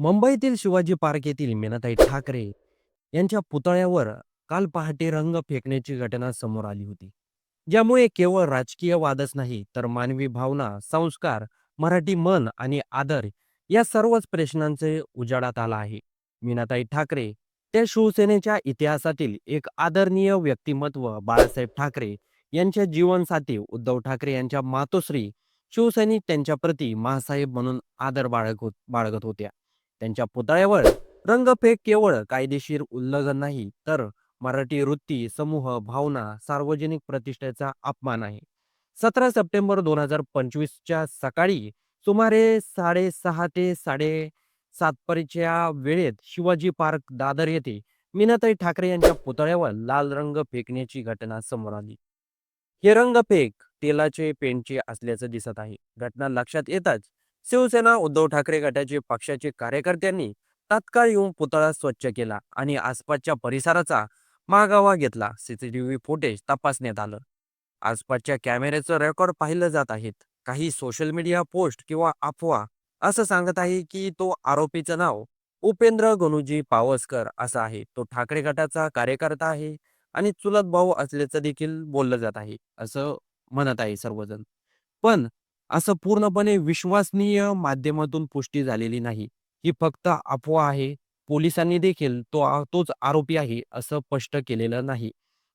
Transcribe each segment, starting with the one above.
मुंबईतील शिवाजी पार्क येथील मीनाताई ठाकरे यांच्या पुतळ्यावर काल पहाटे रंग फेकण्याची घटना समोर आली होती. ज्यामुळे केवळ राजकीय वादच नाही तर मानवी भावना संस्कार मराठी मन आणि आदर या सर्वच प्रश्नांचे उजाडात आला आहे. मीनाताई ठाकरे त्या शिवसेनेच्या इतिहासातील एक आदरणीय व्यक्तिमत्व बाळासाहेब ठाकरे यांच्या जीवनसाथी उद्धव ठाकरे यांच्या मातोश्री शिवसैनिक त्यांच्या प्रती महासाहेब म्हणून आदर बाळगत बाळगत होत्या. त्यांच्या पुतळ्यावर रंगफेक केवळ कायदेशीर उल्लंघन नाही तर मराठी वृत्ती समूह भावना सार्वजनिक प्रतिष्ठेचा अपमान आहे. सतरा सप्टेंबर दोन हजार पंचवीसच्या सकाळी सुमारे साडेसहा ते साडे सातपर्यंतच्या वेळेत शिवाजी पार्क दादर येथे मीनाताई ठाकरे यांच्या पुतळ्यावर लाल रंग फेकण्याची घटना समोर आली. हे रंगफेक तेलाचे पेंटचे असल्याचं दिसत आहे. घटना लक्षात येताच शिवसेना उद्धव ठाकरे गटाचे पक्षाचे कार्यकर्त्यांनी तात्काळ येऊन पुतळा स्वच्छ केला आणि आसपासच्या परिसराचा मागावा घेतला. सीसीटीव्ही फुटेज तपासण्यात आलं. आसपासच्या कॅमेऱ्याचं रेकॉर्ड पाहिलं जात आहेत. काही सोशल मीडिया पोस्ट किंवा अफवा असं सांगत आहे की तो आरोपीचं नाव उपेंद्र गणूजी पावसकर असं आहे. तो ठाकरे गटाचा कार्यकर्ता आहे आणि चुलत भाऊ असल्याचं देखील बोललं जात आहे असं म्हणत आहे सर्वजण. पण असं पूर्णपणे विश्वसनीय माध्यमातून पुष्टी झालेली नाही. ही फक्त अफवा आहे. पोलिसांनी देखील तो तोच आरोपी आहे असं स्पष्ट केलेलं नाही.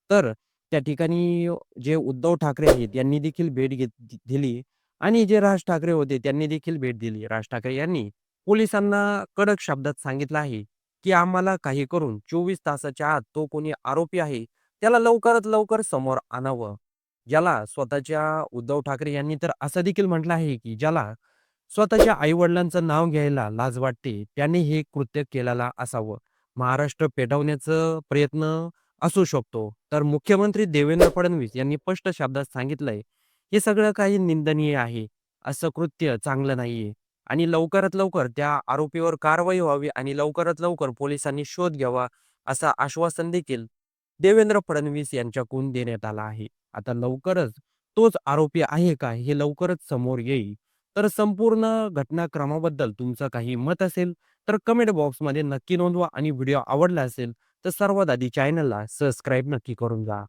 तर त्या ठिकाणी जे उद्धव ठाकरे आहेत यांनी देखील भेट घेत दिली आणि जे राज ठाकरे होते त्यांनी देखील भेट दिली. राज ठाकरे यांनी पोलिसांना कडक शब्दात सांगितलं आहे की आम्हाला काही करून चोवीस तासाच्या आत तो कोणी आरोपी आहे त्याला लवकरात लवकर समोर आणावं. ज्याला स्वतःच्या उद्धव ठाकरे यांनी तर असं देखील म्हटलं आहे की ज्याला स्वतःच्या आईवडिलांचं नाव घ्यायला लाज वाटते त्यांनी हे कृत्य केलेला असावं. महाराष्ट्र पेटवण्याचा प्रयत्न असू शकतो. तर मुख्यमंत्री देवेंद्र फडणवीस यांनी स्पष्ट शब्दात सांगितलंय हे सगळं काही निंदनीय आहे. असं कृत्य चांगलं नाहीये. आणि लवकरात लवकर त्या आरोपीवर कारवाई व्हावी आणि लवकरात लवकर पोलिसांनी शोध घ्यावा असं आश्वासन देखील देवेंद्र फडणवीस यांच्याकडून देण्यात आलं आहे. आता लवकरच तोच आरोपी आहे का? हे लवकरच समोर येईल. तर संपूर्ण घटनाक्रमाबद्दल तुमचं काही मत असेल तर कमेंट बॉक्समध्ये नक्की नोंदवा आणि व्हिडिओ आवडला असेल तर सर्वात आधी चॅनलला सबस्क्राईब नक्की करून जा.